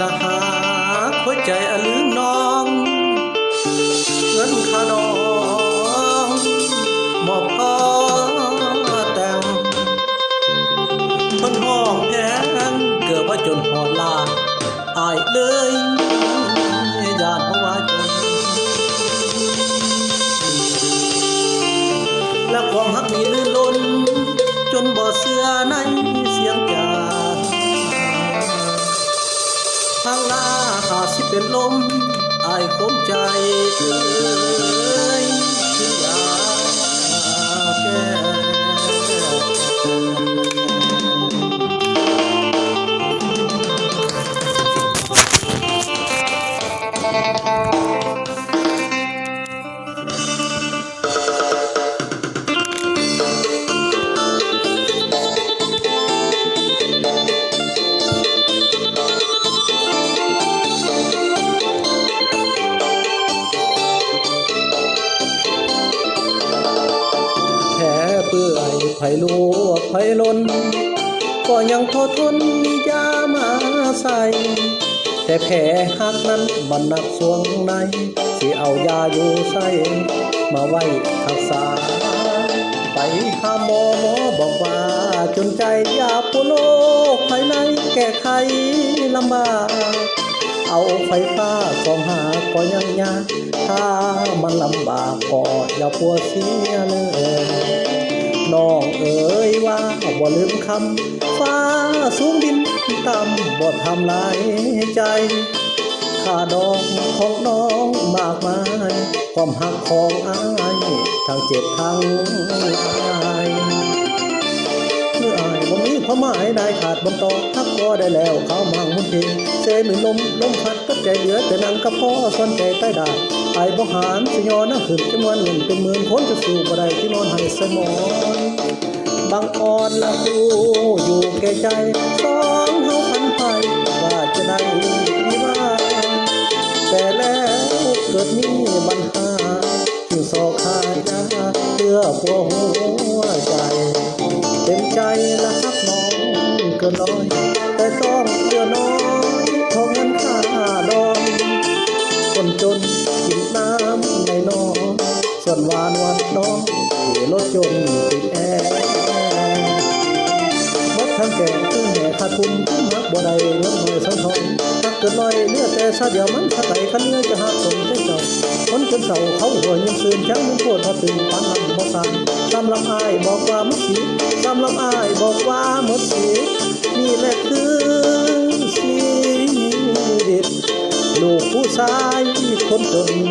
ละหาหัวใจอลืมน้องเงินขนองมอบพอแต่งคนห้องแพงเกือบว่าจนหอดลาอายเลยญาติเวจนและความฮักนี้ สิเป็นลมอายคมใจเอ้ย ไผลวกไผล้น ก็ยังพอทนมียามาใส่แต่แผลหักนั้นมันหนักสวงในสิเอายาอยู่ใส่มาไว้รักษา ไปหาหมอหมอบอกว่าจนใจยาปวโลกภายในแก้ไขลำบากเอาไฟฟ้าสองหาก็ยังยากถ้ามันลำบากก็อย่าปวดเสียเลย น้องเอ๋ยว่าบ่ลืมคำฟ้าสูงดินต่ำบ่ทำลายใจค่าดองของน้องมากมาย ความหักของอายทั้งเจ็บทั้งอายเมื่ออายบ่มีความหมายได้ขาดบนต่อทักก็ได้แล้วเขามังมุนเทเซมือลมลมพัดก็ใจเหลือแต่นังกับพ่อซ่อนใจใต้ดา ไอบ่หารสิยอนะขึ้นจำนวนเงินเป็นหมื่นคนจะสู่บ่ได้ที่นอนให้สมอนบางอ่อนละกูอยู่แก่ใจสองเฮาพันไปว่าจะได้มีว่าแต่แล้วเกิดมีปัญหาจึงสอกหายาเพื่อพวหัวใจ เต็มใจและรักน้องเกินร้อย แต่ต้องเหลือน้อย วนหวานหวันน้องที่รถยนต์ติดแอร์มดทั้งแก่ตึ้งแห่ขาดทุนคุ้มหักบ่ได้เงินหน่อยสังทองหักเกินร้อยเหลือแต่ชาเดียวมันสะไหลคันเนื้อจะหักสมใจเจ้าคนจนเศร้าเขาหัวยังซื่นจังมันปวดพอตึงปานลำบ่สั่นสำลำอายบอกว่ามุสีสำลำอายบอกว่าหมดสีนี่แหละคือชีวิตลูกผู้ชายคนจน